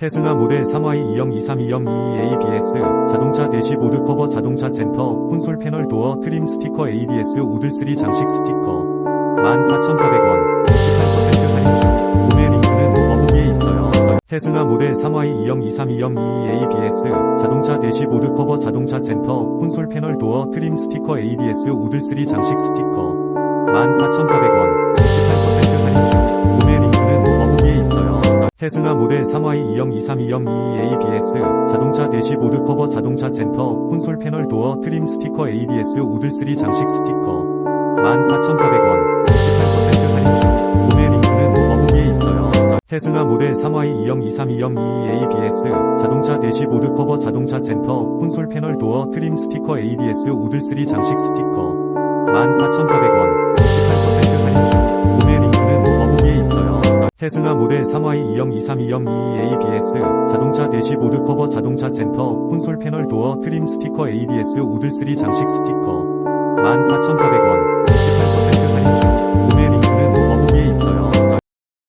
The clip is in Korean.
테슬라 모델 3Y 2형 232형 22 ABS 자동차 대시보드 커버 자동차 센터 콘솔 패널 도어 트림 스티커 ABS 우들3 장식 스티커 14,400원 28% 할인 중 구매 링크는 더보기에 있어요. 테슬라 모델 3Y 2형 232형 22 ABS 자동차 대시보드 커버 자동차 센터 콘솔 패널 도어 트림 스티커 ABS 우들3 장식 스티커 14,400원 테슬라 모델 3Y 2형 232형 22 ABS 자동차 대시보드 커버 자동차 센터 콘솔 패널 도어 트림 스티커 ABS 우들3 장식 스티커. 14,400원 28% 할인 중. 구매 링크는 더보기에 있어요. 테슬라 모델 3Y 2형 232형 22 ABS 자동차 대시보드 커버 자동차 센터 콘솔 패널 도어 트림 스티커 ABS 우들3 장식 스티커. 14,400원 테슬라 모델 3Y 2형 232형 22 ABS 자동차 대시보드 커버 자동차 센터 콘솔 패널 도어 트림 스티커 ABS 우들3 장식 스티커 14,400원